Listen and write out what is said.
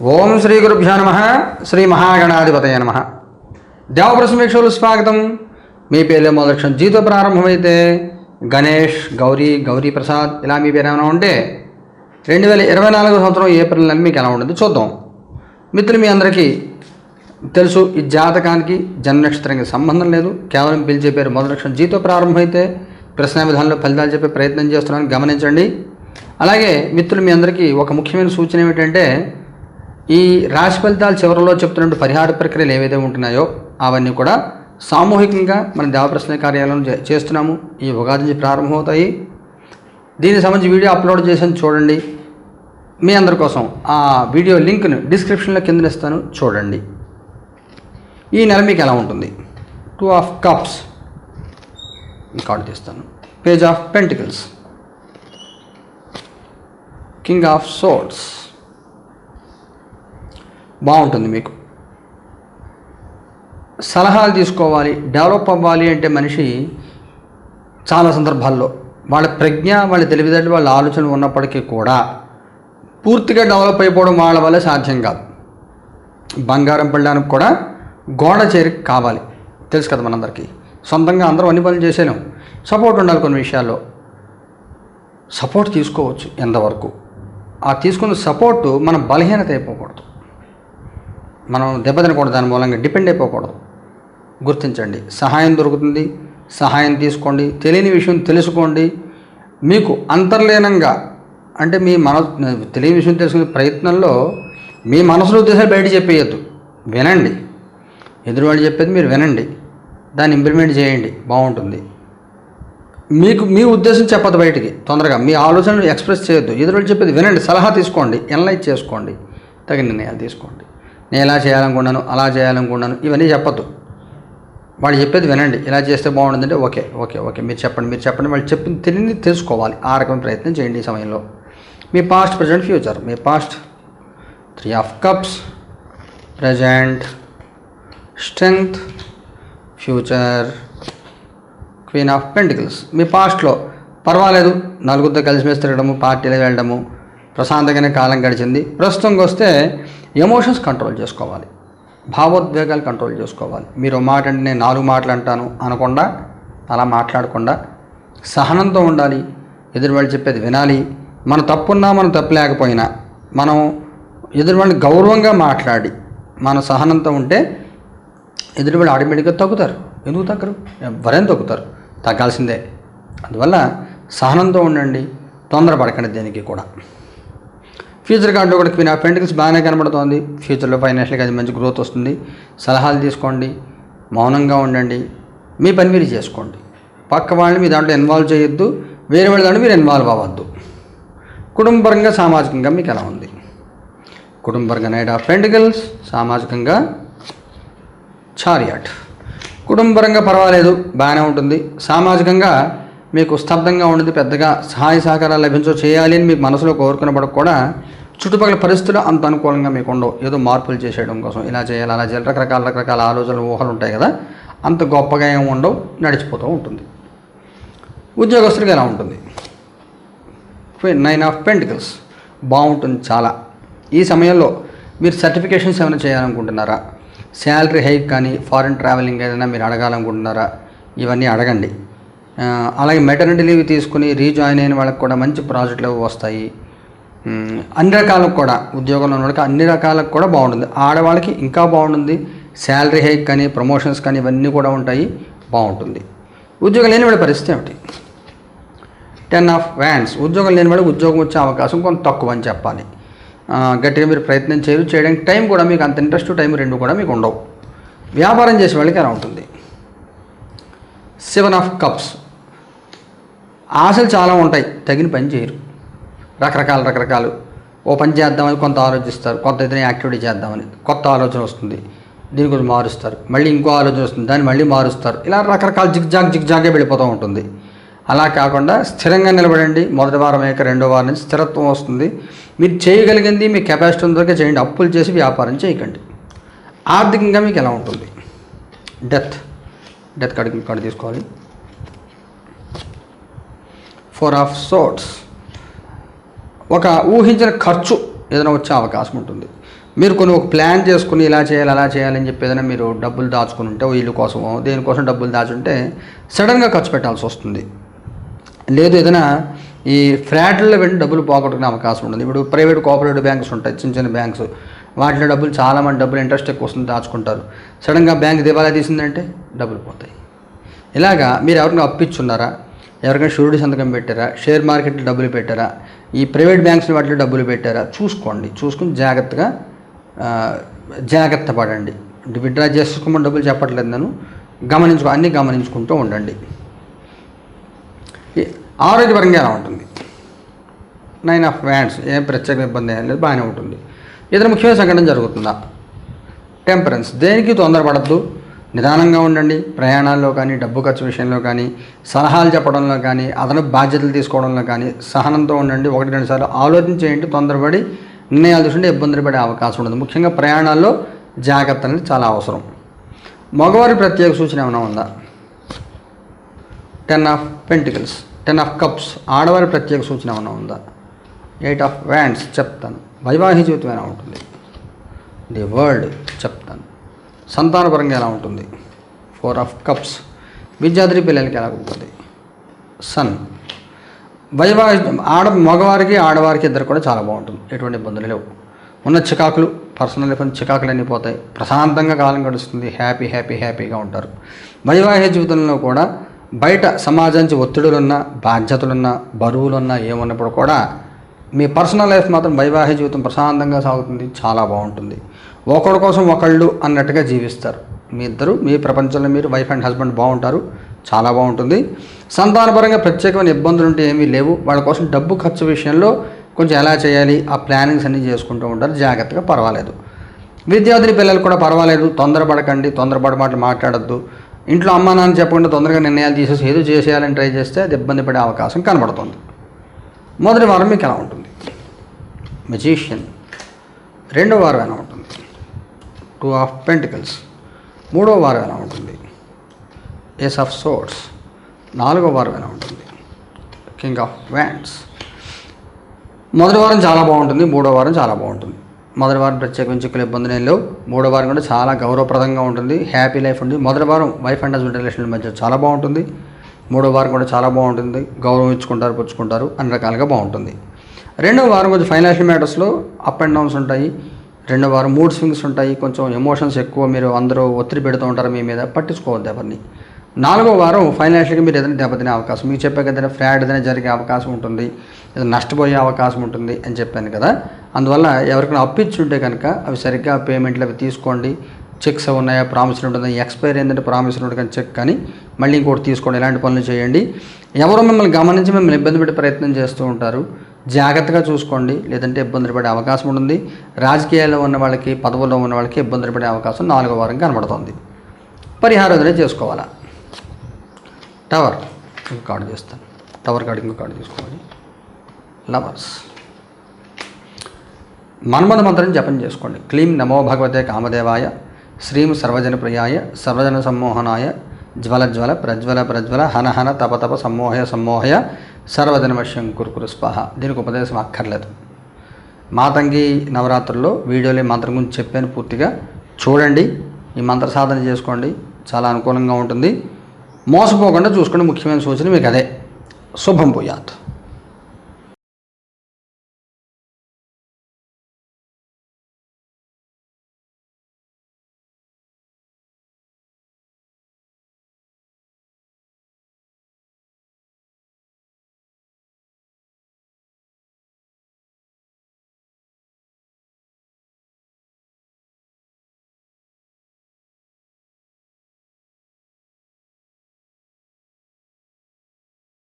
ఓం శ్రీ గురుభ్యో నమ. శ్రీ మహాగణాధిపతయ నమ. దేవప్రసమీక్షలు స్వాగతం. మీ పేర్లే మొదలక్షం జీతో ప్రారంభమైతే గణేష్ గౌరీ గౌరీ ప్రసాద్ ఇలా మీ పేరు ఏమైనా ఉంటే రెండు వేల ఇరవై నాలుగో సంవత్సరం ఏప్రిల్ నెల మీకు ఎలా ఉంటుంది చూద్దాం. మిత్రులు మీ అందరికీ తెలుసు ఈ జాతకానికి జన్మ నక్షత్రానికి సంబంధం లేదు. కేవలం పిలిచే పేరు మొదటి జీతో ప్రారంభమైతే ప్రశ్న విధానంలో ఫలితాలు చెప్పే ప్రయత్నం చేస్తున్నాను గమనించండి. అలాగే మిత్రులు మీ అందరికీ ఒక ముఖ్యమైన సూచన ఏమిటంటే ఈ రాశి ఫలితాలు చివరిలో చెప్తున్నట్టు పరిహార ప్రక్రియలు ఏవైతే ఉంటున్నాయో అవన్నీ కూడా సామూహికంగా మన దేవప్రశ్న కార్యాలయం చే- చేస్తున్నాము. ఈ ఉగాది నుంచి ప్రారంభమవుతాయి. దీనికి సంబంధించి వీడియో అప్లోడ్ చేసాను చూడండి. మీ అందరి కోసం ఆ వీడియో లింక్ను డిస్క్రిప్షన్లో కింద ఇస్తాను చూడండి. ఈ నెల మీకు ఎలా ఉంటుంది? Two of cups. కార్డు తీస్తాను. Page of pentacles. King of swords బాగుంటుంది మీకు. సలహాలు తీసుకోవాలి డెవలప్ అవ్వాలి అంటే మనిషి చాలా సందర్భాల్లో వాళ్ళ ప్రజ్ఞ వాళ్ళ తెలివితేటలు వాళ్ళ ఆలోచన ఉన్నప్పటికీ కూడా పూర్తిగా డెవలప్ అయిపోవడం వాళ్ళ వల్ల సాధ్యం కాదు. బంగారం పడడానికి కూడా గోడ చేరి కావాలి. తెలుసు కదా మనందరికీ. సొంతంగా అందరూ అన్ని పనులు చేసేలేం సపోర్ట్ ఉండాలి కొన్ని విషయాల్లో. సపోర్ట్ తీసుకోవచ్చు ఎంతవరకు. ఆ తీసుకున్న సపోర్టు మన బలహీనత అయిపోకూడదు. మనం దెబ్బతినకూడదు దాని మూలంగా డిపెండ్ అయిపోకూడదు. గుర్తించండి. సహాయం దొరుకుతుంది. సహాయం తీసుకోండి. తెలియని విషయం తెలుసుకోండి. మీకు అంతర్లీనంగా అంటే మీ మన తెలియని విషయం తెలుసుకునే ప్రయత్నంలో మీ మనసులో ఉద్దేశాలు బయట చెప్పేయద్దు. వినండి. ఎదురువాళ్ళు చెప్పేది మీరు వినండి. దాన్ని ఇంప్లిమెంట్ చేయండి. బాగుంటుంది. మీకు మీ ఉద్దేశం చెప్పదు బయటికి. తొందరగా మీ ఆలోచనలు ఎక్స్ప్రెస్ చేయొద్దు. ఎదురు చెప్పేది వినండి. సలహా తీసుకోండి. ఎనలైజ్ చేసుకోండి. తగిన నిర్ణయాలు తీసుకోండి. నేను ఇలా చేయాలనుకున్నాను అలా చేయాలనుకున్నాను ఇవన్నీ చెప్పద్దు. వాళ్ళు చెప్పేది వినండి. ఇలా చేస్తే బాగుంటుందంటే ఓకే ఓకే ఓకే. మీరు చెప్పండి మీరు చెప్పండి. వాళ్ళు చెప్పింది తెలియని తెలుసుకోవాలి. ఆ రకమైన ప్రయత్నం చేయండి ఈ సమయంలో. మీ past present future me past three of cups present strength future queen of pentacles మీ పాస్ట్లో పర్వాలేదు. నలుగురితో కలిసిమెలిసి తిరగడము పార్టీలు వెళ్ళడము ప్రశాంతంగానే కాలం గడిచింది. ప్రస్తుతంకి వస్తే ఎమోషన్స్ కంట్రోల్ చేసుకోవాలి. భావోద్వేగాలు కంట్రోల్ చేసుకోవాలి. మీరు మాట అంటే నేను నాలుగు మాటలు అంటాను అనకుండా అలా మాట్లాడకుండా సహనంతో ఉండాలి. ఎదురు వాళ్ళు చెప్పేది వినాలి. మన తప్పున్నా మనం తప్పు లేకపోయినా మనం ఎదురువాళ్ళని గౌరవంగా మాట్లాడి మన సహనంతో ఉంటే ఎదురువాళ్ళు ఆటోమేటిక్గా తగ్గుతారు. ఎందుకు తగ్గరు? ఎవరైనా తగ్గుతారు. తగ్గాల్సిందే. అందువల్ల సహనంతో ఉండండి. తొందరపడకండి దేనికి కూడా. ఫ్యూచర్ కార్డులో కూడా క్వీన్ ఆఫ్ పెంటికల్స్ బాగానే కనబడుతోంది. ఫ్యూచర్లో ఫైనాన్షియల్గా అది మంచి గ్రోత్ వస్తుంది. సలహాలు తీసుకోండి మౌనంగా ఉండండి మీ పని మీరు చేసుకోండి. పక్క వాళ్ళని మీ దాంట్లో ఇన్వాల్వ్ చేయొద్దు వేరే వాళ్ళ దాంట్లో మీరు ఇన్వాల్వ్ అవ్వద్దు. కుటుంబపరంగా సామాజికంగా మీకు ఎలా ఉంది? కుటుంబపరంగా నైట్ ఆఫ్ పెంటికల్స్ సామాజికంగా చారియాట్. కుటుంబపరంగా పర్వాలేదు బాగానే ఉంటుంది. సామాజికంగా మీకు స్తబ్దంగా ఉండదు పెద్దగా సహాయ సహకారాలు లభించో చేయాలి అని మీకు మనసులో కోరుకున్నప్పుడు కూడా చుట్టుపక్కల పరిస్థితులు అంత అనుకూలంగా మీకు ఉండవు. ఏదో మార్పులు చేసేయడం కోసం ఇలా చేయాలి అలా చేయాలి రకరకాల రకరకాల ఆలోచనలు ఊహలు ఉంటాయి కదా. అంత గొప్పగా ఏమి ఉండవు నడిచిపోతూ ఉంటుంది. ఉద్యోగస్తుడికి ఎలా ఉంటుంది? Nine of pentacles. బాగుంటుంది చాలా. ఈ సమయంలో మీరు సర్టిఫికేషన్స్ ఏమైనా చేయాలనుకుంటున్నారా? శాలరీ హైక్ కానీ ఫారిన్ ట్రావెలింగ్ ఏదైనా మీరు అడగాలనుకుంటున్నారా? ఇవన్నీ అడగండి. అలాగే మెటర్నిటీ లీవ్ తీసుకుని రీజాయిన్ అయిన వాళ్ళకి కూడా మంచి ప్రాజెక్టులు వస్తాయి. అన్ని రకాలకు కూడా ఉద్యోగంలో ఉన్న అన్ని రకాలకు కూడా బాగుంటుంది. ఆడవాళ్ళకి ఇంకా బాగుంటుంది. శాలరీ హైక్ కానీ ప్రమోషన్స్ కానీ ఇవన్నీ కూడా ఉంటాయి. బాగుంటుంది. ఉద్యోగం లేని వాడి పరిస్థితి ఏమిటి? Ten of wands. ఉద్యోగం లేని వాడికి ఉద్యోగం వచ్చే అవకాశం కొంత తక్కువ అని చెప్పాలి. గట్టిగా మీరు ప్రయత్నం చేయరు. చేయడానికి టైం కూడా మీకు అంత ఇంట్రెస్ట్ టైం రెండు కూడా మీకు ఉండవు. వ్యాపారం చేసే వాళ్ళకి ఎలా ఉంటుంది? Seven of cups. ఆశలు చాలా ఉంటాయి. తగిన పని చేయరు. రకరకాల రకరకాలు. ఓ పని చేద్దామని కొంత ఆలోచిస్తారు. కొంత ఏదైనా యాక్టివిటీ చేద్దామని. కొత్త ఆలోచన వస్తుంది. దీని గురించి మారుస్తారు. మళ్ళీ ఇంకో ఆలోచన వస్తుంది. దాన్ని మళ్ళీ మారుస్తారు. ఇలా రకరకాల జిగ్జాగ్ జిగ్జాగే వెళ్ళిపోతూ ఉంటుంది. అలా కాకుండా స్థిరంగా నిలబడండి. మొదటి వారం అయ్యాక రెండో వారం నుంచి స్థిరత్వం వస్తుంది. మీరు చేయగలిగింది మీ కెపాసిటీ ఉందరికే చేయండి. అప్పులు చేసి వ్యాపారం చేయకండి. ఆర్థికంగా మీకు ఎలా ఉంటుంది? డెత్. డెత్ కార్డు కార్డు తీసుకోవాలి. Four of swords. ఒక ఊహించిన ఖర్చు ఏదైనా వచ్చే అవకాశం ఉంటుంది. మీరు కొన్ని ఒక ప్లాన్ చేసుకుని ఇలా చేయాలి అలా చేయాలని చెప్పి ఏదైనా మీరు డబ్బులు దాచుకుని ఉంటే ఓ ఇల్లు కోసమో దేనికోసం డబ్బులు దాచుంటే సడన్గా ఖర్చు పెట్టాల్సి వస్తుంది. లేదు ఏదైనా ఈ ఫ్లాట్లో వెళ్ళి డబ్బులు పోగొట్టుకునే అవకాశం ఉంటుంది. ఇప్పుడు ప్రైవేట్ కోఆపరేటివ్ బ్యాంక్స్ ఉంటాయి చిన్న చిన్న బ్యాంక్స్. వాటిలో డబ్బులు చాలామంది డబ్బులు ఇంట్రెస్ట్ ఎక్కువ వస్తుంది దాచుకుంటారు. సడన్గా బ్యాంక్ దివాలా తీసిందంటే డబ్బులు పోతాయి. ఇలాగా మీరు ఎవరిని అప్పిచ్చున్నారా ఎవరికైనా షూరిటీ సంతకం పెట్టారా? షేర్ మార్కెట్లో డబ్బులు పెట్టారా? ఈ ప్రైవేట్ బ్యాంక్స్ వాటిలో డబ్బులు పెట్టారా? చూసుకోండి. చూసుకుని జాగ్రత్తగా జాగ్రత్త పడండి. విత్డ్రా చేసుకోమని డబ్బులు చెప్పట్లేదు నేను గమనించుకో అన్నీ గమనించుకుంటూ ఉండండి. ఆరోగ్యపరంగా ఎలా ఉంటుంది? నైన్ ఆఫ్ వ్యాండ్స్ ఏం ప్రత్యేక ఇబ్బంది ఏం లేదు బాగానే ఉంటుంది. ఏదైనా ముఖ్యమైన సంఘటన జరుగుతుందా? టెంపరెన్స్ దేనికి తొందరపడద్దు? నిదానంగా ఉండండి. ప్రయాణాల్లో కానీ డబ్బు ఖర్చు విషయంలో కానీ సలహాలు చెప్పడంలో కానీ అదనపు బాధ్యతలు తీసుకోవడంలో కానీ సహనంతో ఉండండి. ఒకటి రెండు సార్లు ఆలోచించేయండి. తొందరపడి నిర్ణయాలు తీసుకుంటే ఇబ్బందులు పడే అవకాశం ఉండదు. ముఖ్యంగా ప్రయాణాల్లో జాగ్రత్త అనేది చాలా అవసరం. మగవారి ప్రత్యేక సూచన ఏమైనా ఉందా? Ten of pentacles ten of cups ఆడవారి ప్రత్యేక సూచన ఏమైనా ఉందా? ఎయిట్ ఆఫ్ వ్యాండ్స్ చెప్తాను. వైవాహిక జీవితం ఏమైనా ఉంటుంది? ది వరల్డ్ చెప్తాను. సంతానపరంగా ఎలా ఉంటుంది? ఫోర్ ఆఫ్ కప్స్ విద్యార్థి పిల్లలకి ఎలా ఉంటుంది? సన్ వైవా ఆడ మగవారికి ఆడవారికి ఇద్దరు కూడా చాలా బాగుంటుంది. ఎటువంటి ఇబ్బందులు లేవు. ఉన్న చికాకులు పర్సనల్ లైఫ్ చికాకులు అన్నీ పోతాయి. ప్రశాంతంగా కాలం గడుస్తుంది. హ్యాపీ హ్యాపీ హ్యాపీగా ఉంటారు. వైవాహిక జీవితంలో కూడా బయట సమాజానికి ఒత్తిడులున్నా బాధ్యతలున్నా బరువులున్నా ఏమున్నప్పుడు కూడా మీ పర్సనల్ లైఫ్ మాత్రం వైవాహిక జీవితం ప్రశాంతంగా సాగుతుంది. చాలా బాగుంటుంది. ఒకరి కోసం ఒకళ్ళు అన్నట్టుగా జీవిస్తారు. మీ ఇద్దరు మీ ప్రపంచంలో మీరు వైఫ్ అండ్ హస్బెండ్ బాగుంటారు చాలా బాగుంటుంది. సంతానపరంగా ప్రత్యేకమైన ఇబ్బందులు ఉంటే ఏమీ లేవు. వాళ్ళ కోసం డబ్బు ఖర్చు విషయంలో కొంచెం ఎలా చేయాలి ఆ ప్లానింగ్స్ అన్నీ చేసుకుంటూ ఉంటారు జాగ్రత్తగా పర్వాలేదు. విద్యార్థిని పిల్లలు కూడా పర్వాలేదు. తొందరపడకండి తొందరపడి మాటలు మాట్లాడద్దు. ఇంట్లో అమ్మా నాన్న చెప్పకుండా తొందరగా నిర్ణయాలు తీసేసి ఏదో చేసేయాలని ట్రై చేస్తే అది ఇబ్బంది పడే అవకాశం కనబడుతుంది. మొదటి వారం మీకు ఎలా ఉంటుంది? మెజీషియన్ రెండో వారం ఎలా ఉంటుంది? టూ ఆఫ్ పెంటికల్స్ మూడో వారం ఎలా ఉంటుంది. ఏస్ ఆఫ్ సోర్ట్స్ నాలుగో వారం ఎలా ఉంటుంది. కింగ్ ఆఫ్ వ్యాండ్స్ మొదటి వారం చాలా బాగుంటుంది మూడో వారం చాలా బాగుంటుంది. మొదటి వారం ప్రత్యేకించి చిక్కులు ఇబ్బందులు ఏం లేవు. మూడో వారం కూడా చాలా గౌరవప్రదంగా ఉంటుంది హ్యాపీ లైఫ్ ఉంది. మొదటి వారం వైఫ్ అండ్ హస్బెండ్ రిలేషన్ మధ్య చాలా బాగుంటుంది. మూడో వారం కూడా చాలా బాగుంటుంది గౌరవం ఇచ్చుకుంటారు పుచ్చుకుంటారు అన్ని రకాలుగా బాగుంటుంది. రెండో వారం కొంచెం ఫైనాన్షియల్ మ్యాటర్స్లో అప్ అండ్ డౌన్స్ ఉంటాయి. రెండో వారం మూడ్ స్వింగ్స్ ఉంటాయి. కొంచెం ఎమోషన్స్ ఎక్కువ. మీరు అందరూ ఒత్తిడి పెడుతూ ఉంటారు మీ మీద. పట్టించుకోవద్దు ఎవరిని. నాలుగో వారం ఫైనాన్షియల్గా మీరు ఏదైనా దెబ్బతినే అవకాశం. మీకు చెప్పే కదా ఫ్రాడ్ ఏదైనా జరిగే అవకాశం ఉంటుంది. ఏదైనా నష్టపోయే అవకాశం ఉంటుంది అని చెప్పాను కదా. అందువల్ల ఎవరికైనా అప్పిచ్చి ఉంటే కనుక అవి సరిగ్గా పేమెంట్లు అవి తీసుకోండి. చెక్స్ అవి ఉన్నాయా? ప్రామిసరీ ఉంటుందా? ఎక్స్పైర్ ఏంటంటే ప్రామిసరీ ఉంటుంది కానీ చెక్ కానీ మళ్ళీ ఇంకోటి తీసుకోండి. ఇలాంటి పనులు చేయండి. ఎవరో మిమ్మల్ని గమనించి మిమ్మల్ని ఇబ్బంది పెట్టే ప్రయత్నం చేస్తూ ఉంటారు. జాగ్రత్తగా చూసుకోండి లేదంటే ఇబ్బందులు పడే అవకాశం ఉంటుంది. రాజకీయాల్లో ఉన్న వాళ్ళకి పదవుల్లో ఉన్న వాళ్ళకి ఇబ్బందులు పడే అవకాశం నాలుగో వారం కనబడుతుంది. పరిహారం ఏదైనా చేసుకోవాలా? టవర్ ఇంకో కార్డు చేస్తాను. టవర్ కార్డు ఇంకో కార్డు తీసుకోవాలి లవర్స్. మన్మథ మంత్రం జపం చేసుకోండి. క్లీం నమో భగవతే కామదేవాయ శ్రీం సర్వజన ప్రియాయ సర్వజన సమ్మోహనాయ జ్వల జ్వల ప్రజ్వల ప్రజ్వల హన హన తప తప సమ్మోహయ సమ్మోహయ సర్వజనవశ్యం కురుకురు స్వాహ దీనికి ఉపదేశం అక్కర్లేదు. మాతంగి నవరాత్రుల్లో వీడియోలో ఈ మంత్రం గురించి చెప్పాను పూర్తిగా. చూడండి ఈ మంత్ర సాధన చేసుకోండి చాలా అనుకూలంగా ఉంటుంది. మోసపోకుండా చూసుకోండి ముఖ్యమైన సూచన మీకు అదే. శుభం పోయాత్